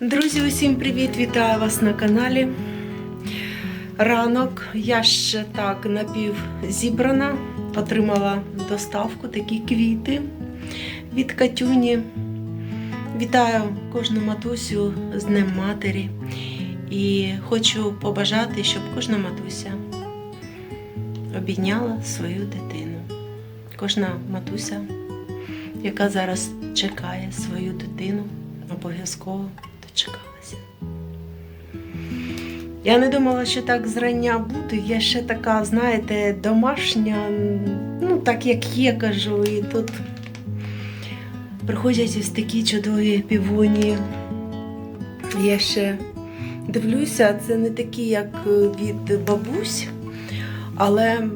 Друзі, усім привіт! Вітаю вас на каналі. Ранок я ще так напів зібрана, отримала доставку такі квіти від Катюні. Вітаю кожну матусю з Днем Матері і хочу побажати, щоб кожна матуся обійняла свою дитину. Кожна матуся, яка зараз чекає свою дитину, обов'язково дочекалася. Я не думала, що так зрання буде. Я ще така, знаєте, домашня, ну так як є, кажу, і тут приходять ось такі чудові півоні. Я ще дивлюся, це не такі, як від бабусь, але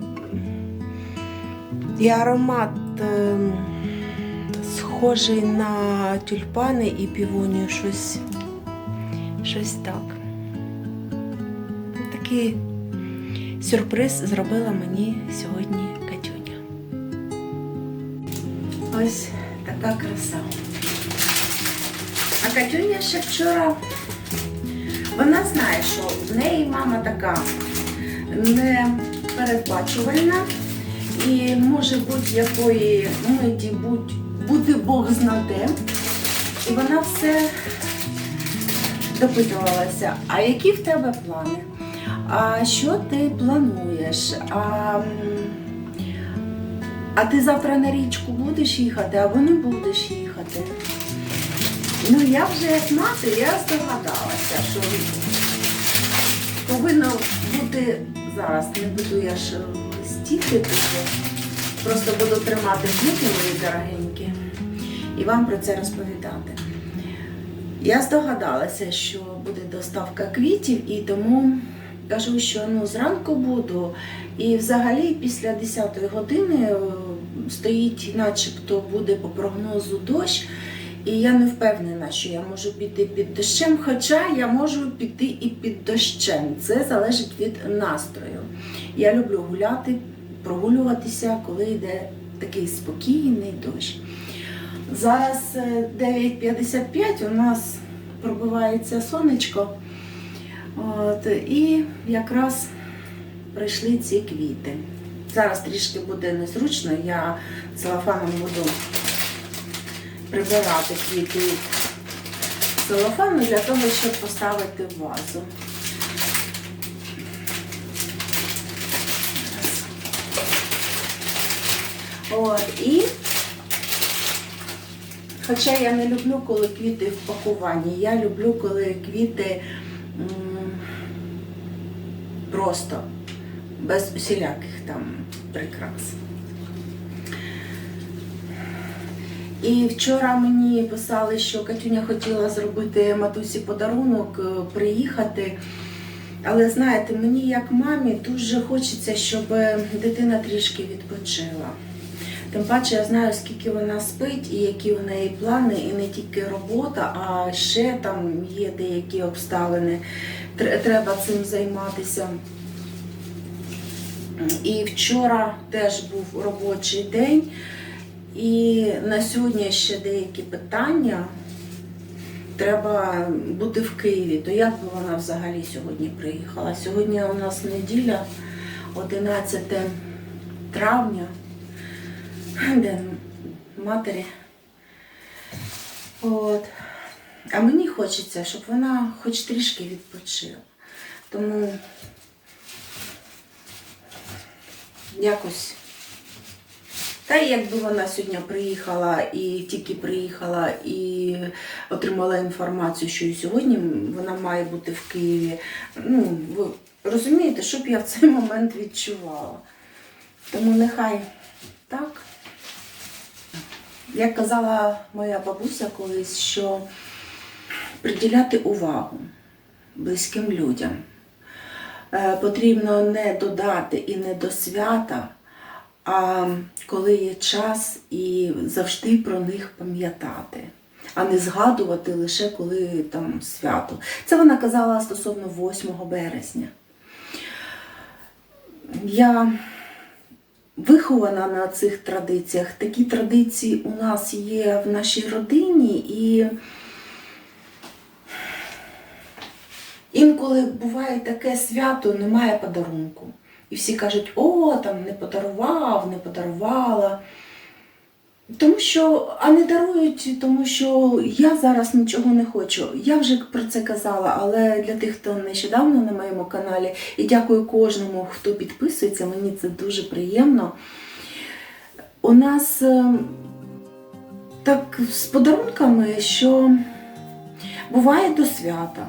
і аромат е, схожий на тюльпани і півонію, щось, щось так. Такий сюрприз зробила мені сьогодні Катюня. Ось така краса. А Катюня ще вчора, вона знає, що в неї мама така непередбачувальна і може будь-якої миті будь, бути Бог знаде. І вона все допитувалася, а які в тебе плани? А що ти плануєш? А, а ти завтра на річку будеш їхати або не будеш їхати? Ну, я вже як мати, я здогадалася, що повинно бути зараз, не буду я ж стіти дуже. Просто буду тримати звуки мої дорогенькі і вам про це розповідати. Я здогадалася, що буде доставка квітів, і тому кажу, що ну, зранку буду. І взагалі після 10 години е, стоїть, начебто буде по прогнозу дощ. І я не впевнена, що я можу піти під дощем, хоча я можу піти і під дощем. Це залежить від настрою. Я люблю гуляти, прогулюватися, коли йде такий спокійний дощ. Зараз е, 9.55 у нас пробивається сонечко. От, і якраз прийшли ці квіти. Зараз трішки буде незручно, я целофаном буду прибирати квіти целофану для того, щоб поставити в вазу. От, і Хоча я не люблю, коли квіти в пакуванні. Я люблю, коли квіти просто, без усіляких там прикрас. І вчора мені писали, що Катюня хотіла зробити матусі подарунок, е, приїхати. Але знаєте, мені як мамі дуже хочеться, щоб дитина трішки відпочила. Тим паче я знаю, скільки вона спить і які в неї плани, і не тільки робота, а ще там є деякі обставини. Треба цим займатися. І вчора теж був робочий день, і на сьогодні ще деякі питання. Треба бути в Києві. То як би вона взагалі сьогодні приїхала? Сьогодні у нас неділя, 11 травня. День матері. От. А мені хочеться, щоб вона хоч трішки відпочила. Тому якось. Та якби вона сьогодні приїхала і тільки приїхала і отримала інформацію, що і сьогодні вона має бути в Києві. Ну, ви розумієте, що б я в цей момент відчувала. Тому нехай так. Як казала моя бабуся колись, що приділяти увагу близьким людям е, потрібно не додати і не до свята, а коли є час і завжди про них пам'ятати, а не згадувати лише коли там свято. Це вона казала стосовно 8 березня. Я вихована на цих традиціях. Такі традиції у нас є в нашій родині, і Інколи буває таке свято, немає подарунку. І всі кажуть, о, там не подарував, не подарувала. Тому що, а не дарують, тому що я зараз нічого не хочу. Я вже про це казала, але для тих, хто нещодавно на моєму каналі, і дякую кожному, хто підписується, мені це дуже приємно. У нас е, так з подарунками, що буває до свята.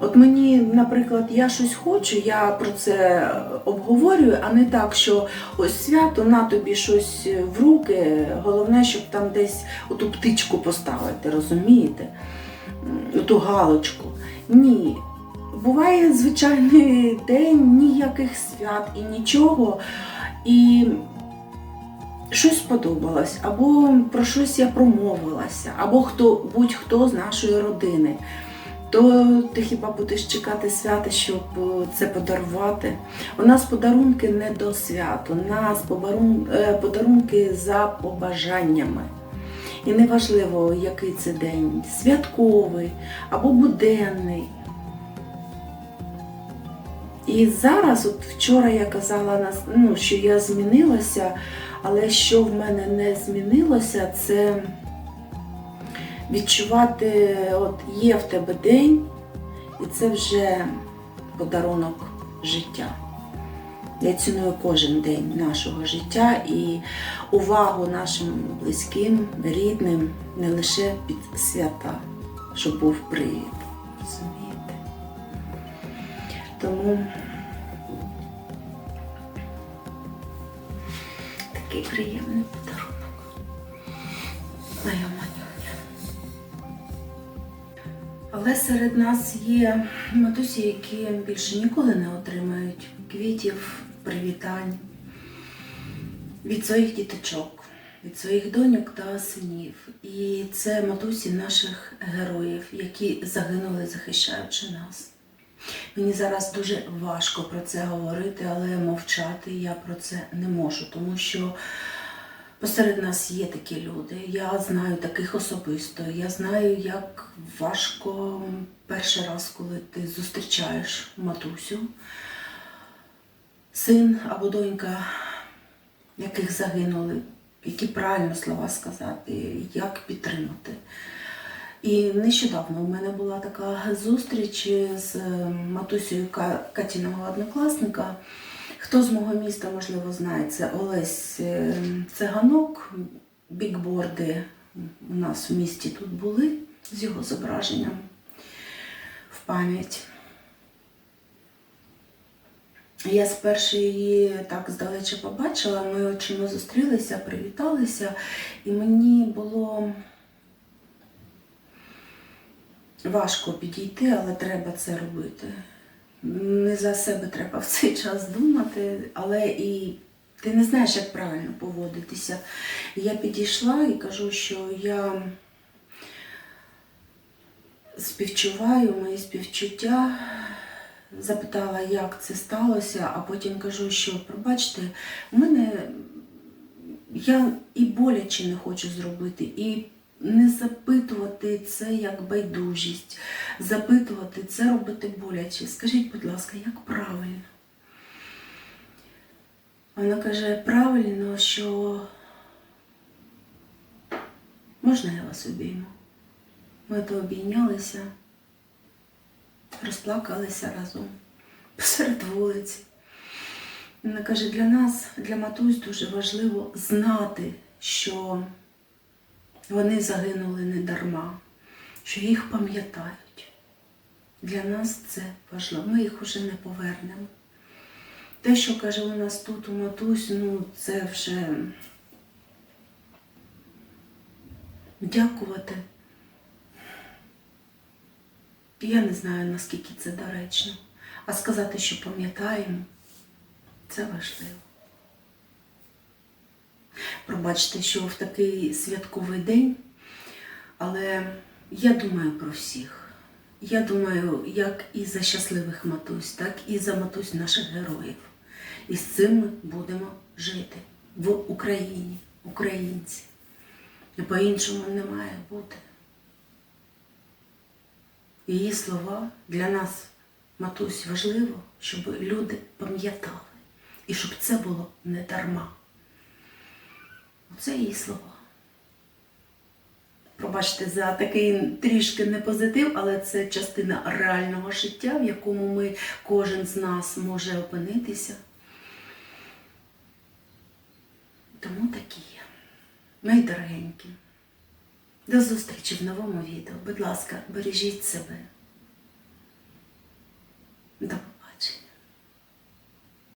От мені, наприклад, я щось хочу, я про це обговорюю, а не так, що ось свято, на тобі щось в руки. Головне, щоб там десь оту птичку поставити, розумієте? Ту галочку. Ні. Буває звичайний день, ніяких свят і нічого. І щось сподобалось, або про щось я промовилася, або хто, будь-хто з нашої родини то ти хіба будеш чекати свята, щоб е, це подарувати? У нас подарунки не до свят, у нас е, подарунки за побажаннями. І неважливо, який це день, святковий або буденний. І зараз, от вчора я казала, ну, що я змінилася, але що в мене не змінилося, це відчувати, от є в тебе день, і це вже подарунок життя. Я ціную кожен день нашого життя і увагу нашим близьким, рідним, не лише під свята, щоб був привід. Розумієте? Тому такий приємний подарунок. Але серед нас є матусі, які більше ніколи не отримають квітів, привітань від своїх діточок, від своїх доньок та синів. І це матусі наших героїв, які загинули, захищаючи нас. Мені зараз дуже важко про це говорити, але мовчати я про це не можу, тому що Посеред нас є такі люди. Я знаю таких особисто. Я знаю, як важко перший раз, коли ти зустрічаєш матусю, син або донька, яких загинули, які правильно слова сказати, як підтримати. І нещодавно у мене була така зустріч з матусею Катіного однокласника. Хто з мого міста, можливо, знає, це Олесь е, Циганок, бікборди у нас в місті тут були з його зображенням в пам'ять. Я спершу її так здалече побачила, ми очима зустрілися, привіталися, і мені було важко підійти, але треба це робити. Не за себе треба в цей час думати, але і ти не знаєш, як правильно поводитися. Я підійшла і кажу, що я співчуваю мої співчуття, запитала, як це сталося, а потім кажу, що пробачте, у мене я і боляче не хочу зробити, і не запитувати це як байдужість, запитувати це робити боляче. Скажіть, будь ласка, як правильно? Вона каже, правильно, що можна я вас обійму? Ми то обійнялися, розплакалися разом посеред вулиці. Вона каже, для нас, для матусь, дуже важливо знати, що вони загинули не дарма, що їх пам'ятають. Для нас це важливо. Ми їх уже не повернемо. Те, що каже у нас тут у матусь, ну це вже дякувати. Я не знаю, наскільки це доречно. А сказати, що пам'ятаємо, це важливо. Пробачте, що в такий святковий день, але я думаю про всіх. Я думаю, як і за щасливих матусь, так і за матусь наших героїв. І з цим ми будемо жити в Україні, українці. І по-іншому не має бути. Її слова для нас Матусь, важливо, щоб люди пам'ятали і щоб це було не дарма. Оце її слова. Пробачте за такий трішки не позитив, але це частина реального життя, в якому ми кожен з нас може опинитися. Тому такі є. Мої дорогенькі. До зустрічі в новому відео. Будь ласка, бережіть себе. До